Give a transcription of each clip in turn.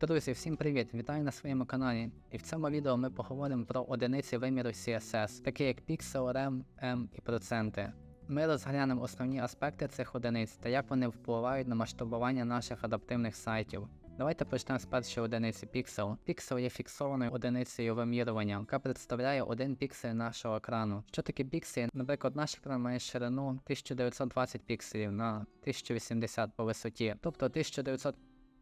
Друзі, всім привіт! Вітаю на своєму каналі. І в цьому відео ми поговоримо про одиниці виміру CSS, такі як піксел, рем, m і проценти. Ми розглянемо основні аспекти цих одиниць та як вони впливають на масштабування наших адаптивних сайтів. Давайте почнемо з першої одиниці піксел. Піксел є фіксованою одиницею вимірювання, яка представляє один піксель нашого екрану. Що таке піксель? Наприклад, наш екран має ширину 1920 пікселів на 1080 по висоті, тобто 1900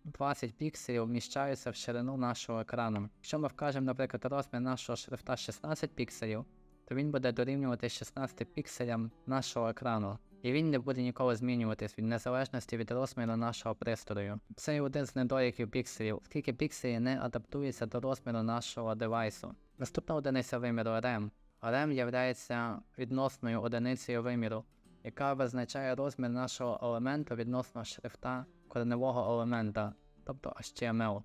20 пікселів вміщаються в ширину нашого екрану. Якщо ми вкажемо, наприклад, розмір нашого шрифта 16 пікселів, то він буде дорівнювати 16 пікселям нашого екрану. І він не буде ніколи змінюватись від незалежності від розміру нашого пристрою. Це є один з недоліків пікселів, оскільки пікселі не адаптуються до розміру нашого девайсу. Наступна одиниця виміру RAM. RAM є відносною одиницею виміру, яка визначає розмір нашого елементу відносно шрифта кореневого елемента, тобто HTML.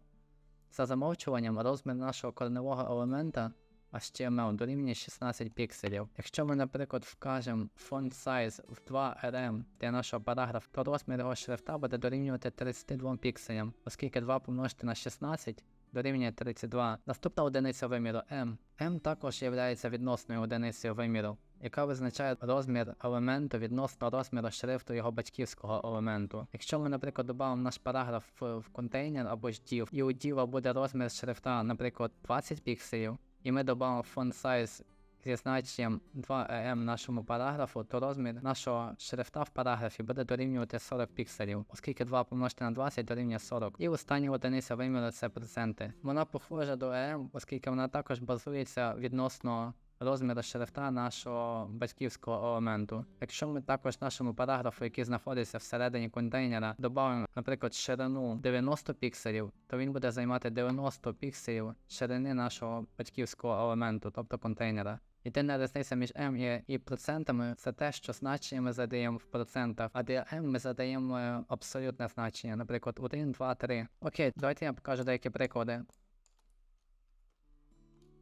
За замовчуванням, розмір нашого кореневого елемента HTML дорівнює 16 пікселів. Якщо ми, наприклад, вкажемо font size в 2RM для нашого параграфу, то розмір його шрифта буде дорівнювати 32 пікселям, оскільки 2 помножити на 16 дорівнює 32. Наступна одиниця виміру M. M також є відносною одиницею виміру яка визначає розмір елементу відносно розміру шрифту його батьківського елементу. Якщо ми, наприклад, додамо наш параграф в контейнер або ж div, і у div буде розмір шрифта, наприклад, 20 пікселів, і ми додамо font size зі значенням 2em нашому параграфу, то розмір нашого шрифта в параграфі буде дорівнювати 40 пікселів, оскільки 2 помножити на 20 дорівнює 40. І остання одиниця виміру це проценти. Вона похожа до em, оскільки вона також базується відносно розміру шрифта нашого батьківського елементу. Якщо ми також нашому параграфу, який знаходиться всередині контейнера, додамо, наприклад, ширину 90 пікселів, то він буде займати 90 пікселів ширини нашого батьківського елементу, тобто контейнера. Єдина різниця між m і процентами це те, що значення ми задаємо в процентах, а для m ми задаємо абсолютне значення, наприклад, 1, 2, 3. Окей, давайте я покажу деякі приклади.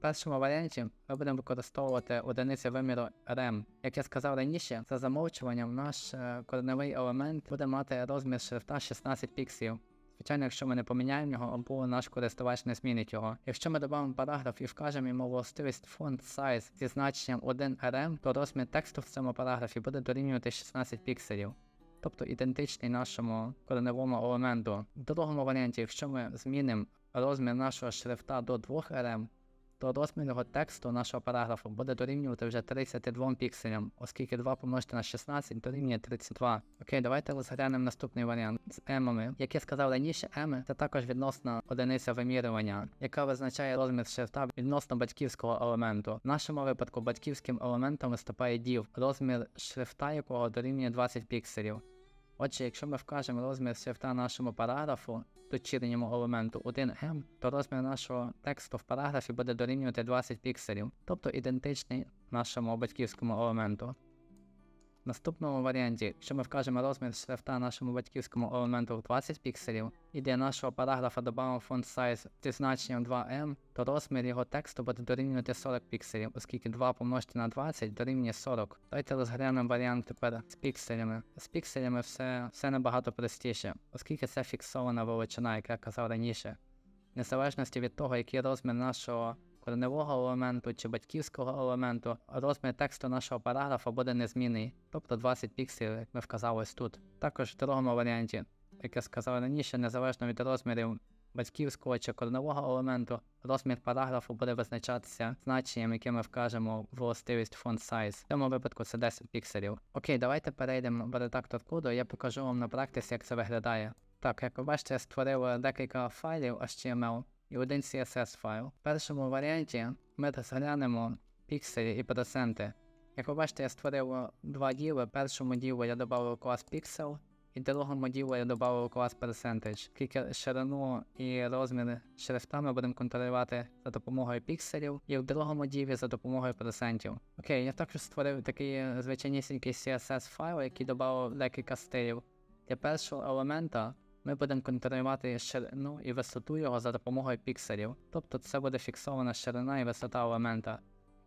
Першому варіанті ми будемо використовувати одиниці виміру REM. Як я сказав раніше, за замовчуванням наш е, кореневий елемент буде мати розмір шрифта 16 пікселів. Звичайно, якщо ми не поміняємо його, або наш користувач не змінить його. Якщо ми додамо параграф і вкажемо йому властивість font size зі значенням 1 RM, то розмір тексту в цьому параграфі буде дорівнювати 16 пікселів. Тобто ідентичний нашому кореневому елементу. В другому варіанті, якщо ми змінимо розмір нашого шрифта до 2 RM, то розмір його тексту нашого параграфу буде дорівнювати вже 32 пікселям, оскільки 2 помножити на 16 дорівнює 32. Окей, давайте розглянемо наступний варіант з емами. Як я сказав раніше, еми це також відносна одиниця вимірювання, яка визначає розмір шрифта відносно батьківського елементу. В нашому випадку батьківським елементом виступає div, розмір шрифта якого дорівнює 20 пікселів. Отже, якщо ми вкажемо розмір шрифта нашому параграфу, дочірньому елементу 1m, то розмір нашого тексту в параграфі буде дорівнювати 20 пікселів, тобто ідентичний нашому батьківському елементу наступному варіанті, якщо ми вкажемо розмір шрифта нашому батьківському елементу в 20 пікселів, і для нашого параграфа додамо font size зі значенням 2m, то розмір його тексту буде дорівнювати 40 пікселів, оскільки 2 помножити на 20 дорівнює 40. Давайте розглянемо варіант тепер з пікселями. З пікселями все, все набагато простіше, оскільки це фіксована величина, як я казав раніше. Незалежності від того, який розмір нашого кореневого елементу чи батьківського елементу, розмір тексту нашого параграфа буде незмінний, тобто 20 пікселів, як ми вказали ось тут. Також в другому варіанті, як я сказав раніше, незалежно від розмірів батьківського чи кореневого елементу, розмір параграфу буде визначатися значенням, яке ми вкажемо в властивість font size. В цьому випадку це 10 пікселів. Окей, давайте перейдемо в редактор коду, я покажу вам на практиці, як це виглядає. Так, як ви бачите, я створив декілька файлів HTML і один CSS файл. В першому варіанті ми розглянемо пікселі і проценти. Як ви бачите, я створив два діли. Першому ділу я додав клас Pixel, і другому ділу я додав клас Percentage. Тільки ширину і розмір шрифта ми будемо контролювати за допомогою пікселів, і в другому ділі за допомогою процентів. Окей, я також створив такий звичайнісінький CSS файл, який додав декілька стилів. Для першого елемента ми будемо контролювати ширину і висоту його за допомогою пікселів. Тобто це буде фіксована ширина і висота елемента.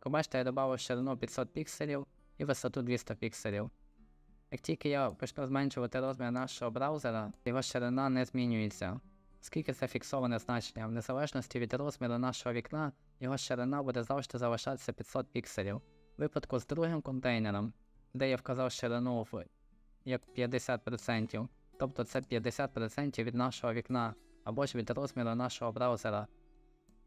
Як бачите, я додав ширину 500 пікселів і висоту 200 пікселів. Як тільки я почну зменшувати розмір нашого браузера, його ширина не змінюється, Оскільки це фіксоване значення, в незалежності від розміру нашого вікна, його ширина буде завжди залишатися 500 пікселів. В випадку з другим контейнером, де я вказав ширину в як 50%, тобто це 50% від нашого вікна або ж від розміру нашого браузера.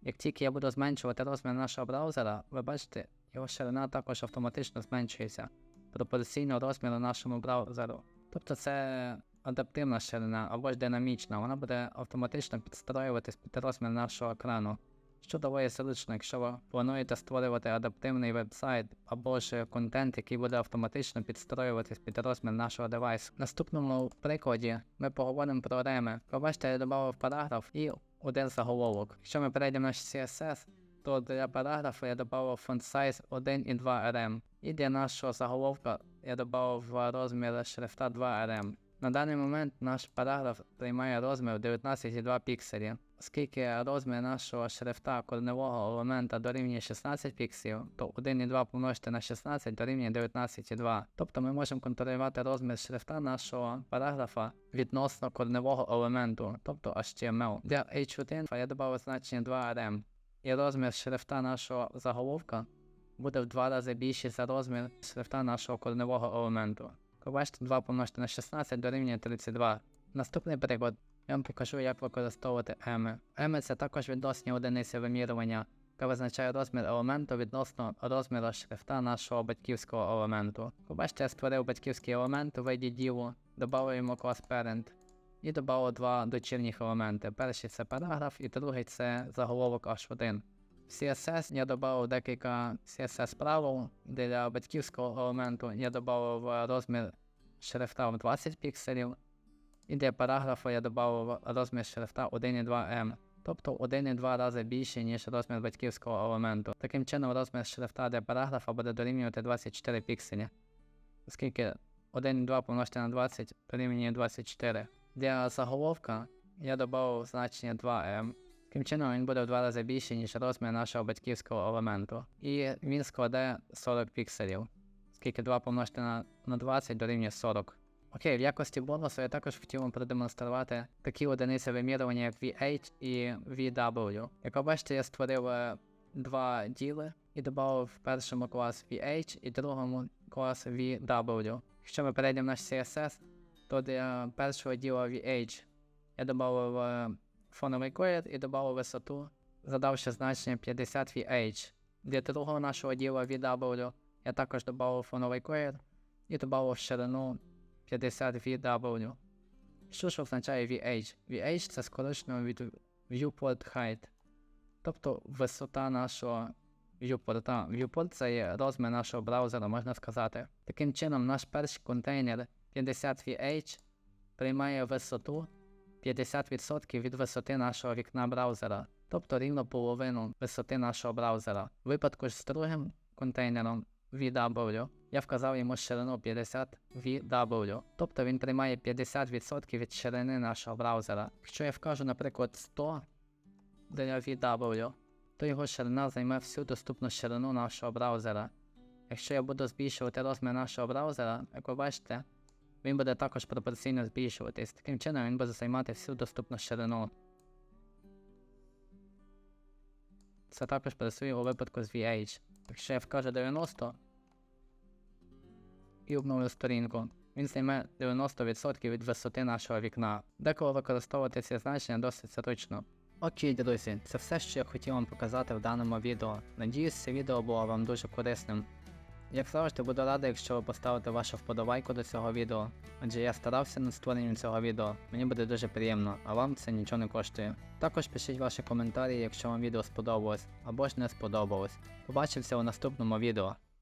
Як тільки я буду зменшувати розмір нашого браузера, ви бачите, його ширина також автоматично зменшується пропорційно розміру нашому браузеру. Тобто це адаптивна ширина або ж динамічна, вона буде автоматично підстроюватись під розмір нашого екрану. Доволі зручно, якщо ви плануєте створювати адаптивний веб-сайт або ж контент, який буде автоматично підстроюватись під розмір нашого девайсу. В наступному прикладі ми поговоримо про реми. Побачите, я додав параграф і один заголовок. Якщо ми перейдемо на CSS, то для параграфу я додав font size 1 і 2 RM. І для нашого заголовка я додав розмір шрифта 2 RM. На даний момент наш параграф приймає розмір 19,2 пікселі. Оскільки розмір нашого шрифта корневого елемента дорівнює 16 пікселів, то 1,2 помножити на 16 дорівнює 19,2. Тобто ми можемо контролювати розмір шрифта нашого параграфа відносно корневого елементу, тобто HTML. Для H1 я додав значення 2RM. І розмір шрифта нашого заголовка буде в два рази більший за розмір шрифта нашого корневого елементу. Побачите, 2 помножити на 16 дорівнює 32. Наступний приклад. Я вам покажу, як використовувати еми. Еми це також відносні одиниці вимірювання, яка визначає розмір елементу відносно розміру шрифта нашого батьківського елементу. Побачите, я створив батьківський елемент у виді ділу, додав йому клас parent і додав два дочірніх елементи. Перший це параграф, і другий це заголовок H1. В CSS я додав декілька CSS правил для батьківського елементу. Я додав розмір шрифта в 20 пікселів. І для параграфу я додав розмір шрифта 1,2 m, тобто 1,2 рази більший, ніж розмір батьківського елементу. Таким чином, розмір шрифта для параграфа буде дорівнювати 24 пікселі, оскільки 1,2 помножити на 20 дорівнює 24. Для заголовка я додав значення 2m. Таким чином він буде в два рази більший, ніж розмір нашого батьківського елементу. І він складе 40 пікселів, оскільки 2 помножити на 20 дорівнює 40. Окей, в якості бонусу я також хотів вам продемонструвати такі одиниці вимірювання, як VH і VW. Як ви бачите, я створив е, два діли і додав в першому клас VH і другому клас VW. Якщо ми перейдемо в наш CSS, то для першого діла VH я додав е, фоновий колір і додав висоту, задавши значення 50 VH. Для другого нашого діла VW я також додав фоновий колір і додав ширину 50 VW. Що ж означає VH? VH це скорочено від Viewport Height, тобто висота нашого viewport. Viewport це є розмір нашого браузера, можна сказати. Таким чином, наш перший контейнер 50 VH приймає висоту 50% від висоти нашого вікна браузера, тобто рівно половину висоти нашого браузера. В випадку ж з другим контейнером VW я вказав йому ширину 50 VW, тобто він приймає 50% від ширини нашого браузера. Якщо я вкажу, наприклад, 100 для VW, то його ширина займе всю доступну ширину нашого браузера. Якщо я буду збільшувати розмір нашого браузера, як ви бачите, він буде також пропорційно збільшуватись. Таким чином він буде займати всю доступну ширину. Це також працює у випадку з VH. Якщо я вкажу 90 і обновлю сторінку, він займе 90% від висоти нашого вікна. Деколи використовувати ці значення досить зручно. Окей, друзі, це все, що я хотів вам показати в даному відео. Надіюсь, це відео було вам дуже корисним. Як завжди, буду радий, якщо ви поставите вашу вподобайку до цього відео, адже я старався над створенням цього відео, мені буде дуже приємно, а вам це нічого не коштує. Також пишіть ваші коментарі, якщо вам відео сподобалось або ж не сподобалось. Побачимося у наступному відео.